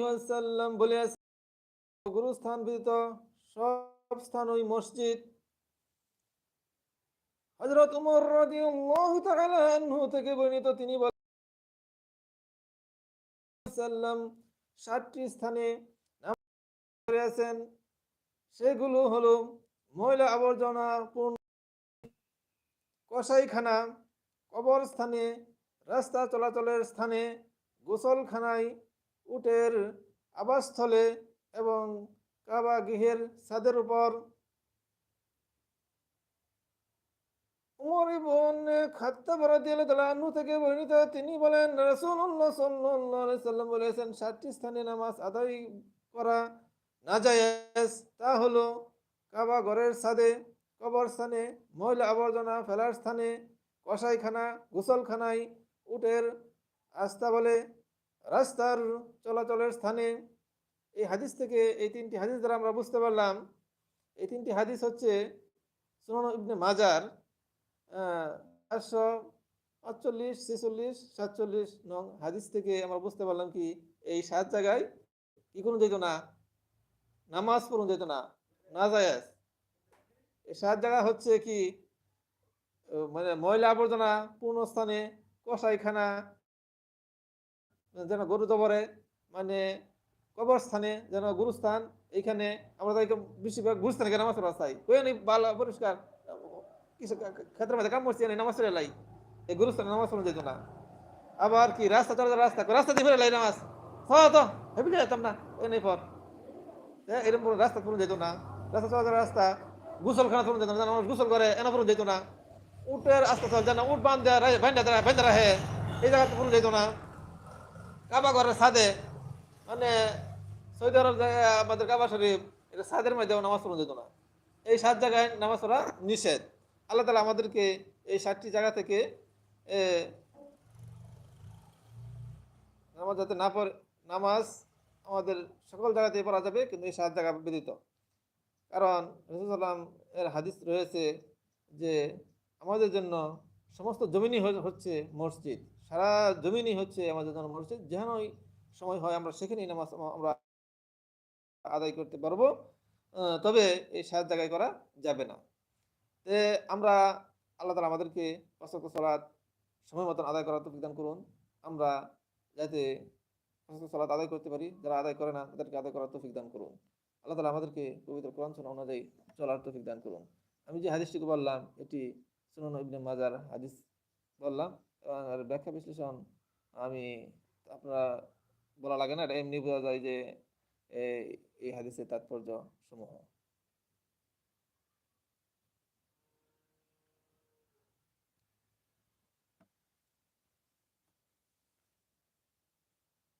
ওয়াসাল্লাম বলেছেন গুরুস্থান ব্যতীত সব স্থান ওই মসজিদ। হযরত উমর তাআলা আনহু থেকে বর্ণিত তিনি বলেন ষাটটি স্থানে সেগুলো হলো ময়লা আবর্জনা, পূর্ণ কসাইখানা, কবরস্থানে, রাস্তা চলাচলের স্থানে, গোসলখানায় উটের আবাসস্থলে এবং কাবা গৃহের ছাদের উপর। উমর ইবন খাত্তাব রাদিয়াল্লাহু থেকে তিনি বলেন, রাসূলুল্লাহ সাল্লাল্লাহু বলেছেন, সাতটি স্থানে নামাজ আদায় করা নাজায়েজ, তা হলো কাবা ঘরের ছাদে, কবরস্থানে, ময়লা আবর্জনা ফেলার স্থানে, কসাইখানা, গোসলখানায়, উটের আস্তাবলে রাস্তার চলাচলের স্থানে এই হাদিস থেকে এই তিনটি হাদিস দ্বারা আমরা বুঝতে পারলাম। এই তিনটি হাদিস হচ্ছে সুনান ইবনে মাজার চারশো আটচল্লিশ, ছেচল্লিশ, সাতচল্লিশ নং হাদিস থেকে আমরা বুঝতে পারলাম কি এই সাত জায়গায় কি কোনো যেত না, নামাজ পড়ুন যেত না না যায় এই সাত জায়গা হচ্ছে কি মানে ময়লা আবর্জনা পূর্ণ স্থানে, কসাইখানা যেন গরু জবরে মানে কবরস্থানে যেন গুরুস্থান এইখানে আমরা তাই বেশিরভাগ গুরুস্থানে নামাজ পড়া চাই। কই ভালো পরিষ্কার কিছু ক্ষেত্রের মধ্যে কাম করছি নামাজ পড়ে লাই। এই গুরুস্থানে নামাজ পড়া যেত না। আবার কি রাস্তা চলা রাস্তা রাস্তা দিয়ে ফেরে লাই নামাজ। হ তো হেবি যেতাম না ওই নেই পর। হ্যাঁ, এরকম রাস্তা পড়ুন যেত না। রাস্তা চলা রাস্তা গোসলখানা পড়ুন যেত না মানুষ গোসল করে এনা পড়ুন যেত না। উটের আস্তে চল যেন উট বান্ধ দেয় ভাইন্দা রাখে এই জায়গাতে পড়ুন যেত না। কাবা ঘরের সাদে মানে সৌদি আরব জায়গায় আমাদের কাবা শরীফ, এটা সাদের মধ্যেও নামাজ পড়ুন যেত না। এই সাত জায়গায় নামাজ পড়া নিষেধ। আল্লাহ তালা আমাদেরকে এই সাতটি জায়গা থেকে নামাজ যাতে না পড়ে, নামাজ আমাদের সকল জায়গাতেই পড়া যাবে, কিন্তু এই সাত জায়গা ব্যতীত। কারণ রসুলাম এর হাদিস রয়েছে যে, আমাদের জন্য সমস্ত জমিনই হচ্ছে মসজিদ। সারা জমিনই হচ্ছে আমাদের জন্য মসজিদ। যেখানেই সময় হয় আমরা সেখানেই নামাজ আমরা আদায় করতে পারব। তবে এই সাত জায়গায় করা যাবে না। তে আমরা আল্লাহ তালা আমাদেরকে পাঁচক সলাৎ সময় মতন আদায় করার তৌফিক দান করুন। আমরা যাতে পাঁচক সলাৎ আদায় করতে পারি। যারা আদায় করে না, তাদেরকে আদায় করার তৌফিক দান করুন। আল্লাহ তালা আমাদেরকে পবিত্র কোরআন অনুযায়ী চলার তৌফিক দান করুন। আমি যে হাদিসটিকে বললাম, এটি সুনান ইবনে মাজার হাদিস বললাম, এবং এর ব্যাখ্যা বিশ্লেষণ আমি আপনারা বলা লাগে না, এটা এমনি বোঝা যায় যে এই হাদিসের তাৎপর্য সমূহ